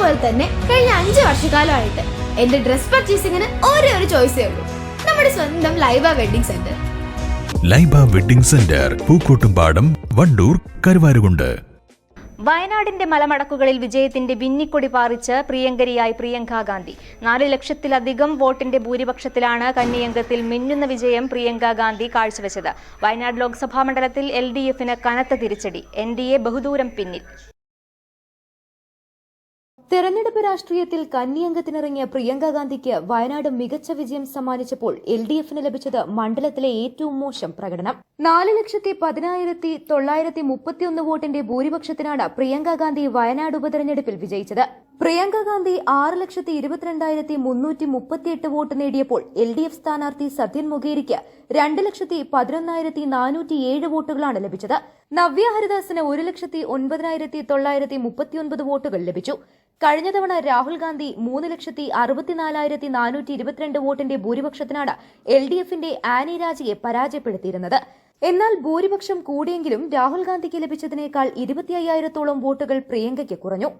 പോലെ തന്നെ കഴിഞ്ഞ അഞ്ച് വർഷക്കാലമായിട്ട് എന്റെ ഡ്രസ് പർച്ചേസിങ്ങിന് ഒരേ ഒരു ചോയ്സേ ഉള്ളൂ. നമ്മുടെ സ്വന്തം Laiba wedding centre Laiba wedding centre Pookkottumpadam Wandoor Karuvarakundu. വയനാടിന്റെ മലമടക്കുകളിൽ വിജയത്തിന്റെ വിന്നിക്കൊടി പാറിച്ച് പ്രിയങ്കരിയായി പ്രിയങ്ക ഗാന്ധി. നാല് ലക്ഷത്തിലധികം വോട്ടിന്റെ ഭൂരിപക്ഷത്തിലാണ് കന്നിയംഗത്തിൽ മിന്നുന്ന വിജയം പ്രിയങ്ക ഗാന്ധി കാഴ്ചവെച്ചത്. വയനാട് ലോക്സഭാ മണ്ഡലത്തിൽ എൽ ഡി എഫിന് കനത്ത തിരിച്ചടി എൻ ഡി എ ബഹുദൂരം പിന്നിൽ. തെരഞ്ഞെടുപ്പ് രാഷ്ട്രീയത്തിൽ കന്നിയംഗത്തിനിറങ്ങിയ പ്രിയങ്ക ഗാന്ധിക്ക് വയനാട് മികച്ച വിജയം സമ്മാനിച്ചപ്പോൾ എൽ ഡി എഫിന് ലഭിച്ചത് മണ്ഡലത്തിലെ ഏറ്റവും മോശം പ്രകടനം. നാല് ലക്ഷത്തി പതിനായിരത്തി തൊള്ളായിരത്തി മുപ്പത്തിയൊന്ന് വോട്ടിന്റെ ഭൂരിപക്ഷത്തിനാണ് പ്രിയങ്ക ഗാന്ധി വയനാട് ഉപതെരഞ്ഞെടുപ്പിൽ വിജയിച്ചത്. പ്രിയങ്ക ഗാന്ധി ആറ് ലക്ഷത്തി ഇരുപത്തിരണ്ടായിരത്തി മുന്നൂറ്റി മുപ്പത്തിയെട്ട് വോട്ട് നേടിയപ്പോൾ എൽ ഡി എഫ് സ്ഥാനാർത്ഥി സത്യൻ മുഖേരിക്ക് രണ്ട് ലക്ഷത്തി പതിനൊന്നായിരത്തി നാനൂറ്റി ഏഴ് വോട്ടുകളാണ് ലഭിച്ചത്. നവ്യ ഹരിദാസിന് ഒരു ലക്ഷത്തി ഒൻപതിനായിരത്തി തൊള്ളായിരത്തി മുപ്പത്തിയൊൻപത് വോട്ടുകൾ ലഭിച്ചു. കഴിഞ്ഞ തവണ രാഹുൽ ഗാന്ധി മൂന്ന് ലക്ഷത്തി അറുപത്തിനാലായിരത്തി നാനൂറ്റി ഇരുപത്തിരണ്ട് വോട്ടിന്റെ ഭൂരിപക്ഷത്തിനാണ് എൽ ഡി എഫിന്റെ ആനി രാജയെ പരാജയപ്പെടുത്തിയിരുന്നത്. എന്നാൽ ഭൂരിപക്ഷം കൂടിയെങ്കിലും രാഹുൽ ഗാന്ധിക്ക് ലഭിച്ചതിനേക്കാൾ ഇരുപത്തി അയ്യായിരത്തോളം വോട്ടുകൾ പ്രിയങ്കയ്ക്ക് കുറഞ്ഞു.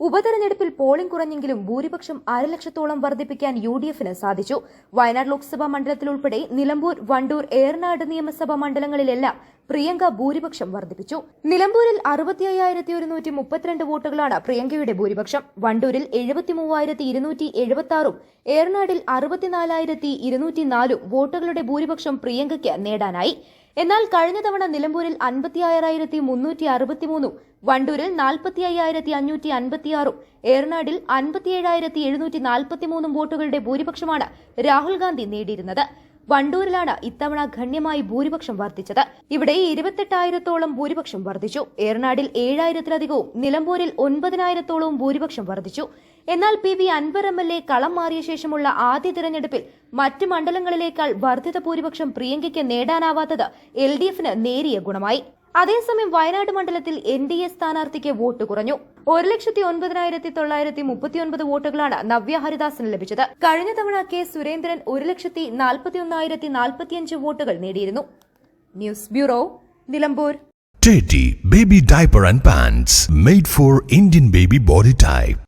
ഉപതെരഞ്ഞെടുപ്പിൽ പോളിംഗ് കുറഞ്ഞെങ്കിലും ഭൂരിപക്ഷം അരലക്ഷത്തോളം വർദ്ധിപ്പിക്കാൻ യു ഡി എഫിന് സാധിച്ചു. വയനാട് ലോക്സഭാ മണ്ഡലത്തിലുൾപ്പെടെ നിലമ്പൂർ വണ്ടൂർ ഏറനാട് നിയമസഭാ മണ്ഡലങ്ങളിലെല്ലാം പ്രിയങ്ക ഭൂരിപക്ഷം വർദ്ധിപ്പിച്ചു. നിലമ്പൂരിൽ അറുപത്തി അയ്യായിരത്തി ഒരുന്നൂറ്റി മുപ്പത്തിരണ്ട് വോട്ടുകളാണ് പ്രിയങ്കയുടെ ഭൂരിപക്ഷം. വണ്ടൂരിൽ എഴുപത്തി മൂവായിരത്തി ഇരുന്നൂറ്റി എഴുപത്തി ആറും ഏറനാടിൽ അറുപത്തിനാലായിരത്തി ഇരുന്നൂറ്റി നാലും വോട്ടുകളുടെ ഭൂരിപക്ഷം പ്രിയങ്കയ്ക്ക് നേടാനായി. എന്നാൽ കഴിഞ്ഞ തവണ നിലമ്പൂരിൽ അൻപത്തി ആറായിരത്തി മുന്നൂറ്റി അറുപത്തിമൂന്നും വണ്ടൂരിൽ നാൽപ്പത്തി അയ്യായിരത്തി അഞ്ഞൂറ്റി അൻപത്തിയാറും ഏറനാടിൽ അൻപത്തിയേഴായിരത്തി എഴുന്നൂറ്റി നാൽപ്പത്തിമൂന്നും വോട്ടുകളുടെ ഭൂരിപക്ഷമാണ് രാഹുൽ ഗാന്ധി നേടിയിരുന്നത്. വണ്ടൂരിലാണ് ഇത്തവണ ഗണ്യമായി ഭൂരിപക്ഷം വർദ്ധിച്ചത്. ഇവിടെ ഇരുപത്തെട്ടായിരത്തോളം ഭൂരിപക്ഷം വർദ്ധിച്ചു. ഏറനാടിൽ ഏഴായിരത്തിലധികവും നിലമ്പൂരിൽ ഒൻപതിനായിരത്തോളവും ഭൂരിപക്ഷം വർദ്ധിച്ചു. എന്നാൽ P V Anwar M L A കളം മാറിയ ശേഷമുള്ള ആദ്യ തിരഞ്ഞെടുപ്പിൽ മറ്റ് മണ്ഡലങ്ങളിലേക്കാൾ വർദ്ധിത ഭൂരിപക്ഷം പ്രിയങ്കയ്ക്ക് നേടാനാവാത്തത് എൽ ഡി എഫിന് നേരിയ ഗുണമായി. അതേസമയം വയനാട് മണ്ഡലത്തിൽ എൻ ഡി എ സ്ഥാനാർത്ഥിക്ക് വോട്ട് കുറഞ്ഞു. ഒരു ലക്ഷത്തി ഒൻപതിനായിരത്തി തൊള്ളായിരത്തി മുപ്പത്തിയൊൻപത് വോട്ടുകളാണ് നവ്യ ഹരിദാസിന് ലഭിച്ചത്. കഴിഞ്ഞ തവണ കെ സുരേന്ദ്രൻ ഒരു ലക്ഷത്തി നാൽപ്പത്തിയൊന്നായിരത്തി നാൽപ്പത്തിയഞ്ച് വോട്ടുകൾ നേടിയിരുന്നു. News bureau Nilambur. Teddy Baby Diaper and Pants made for Indian baby body type.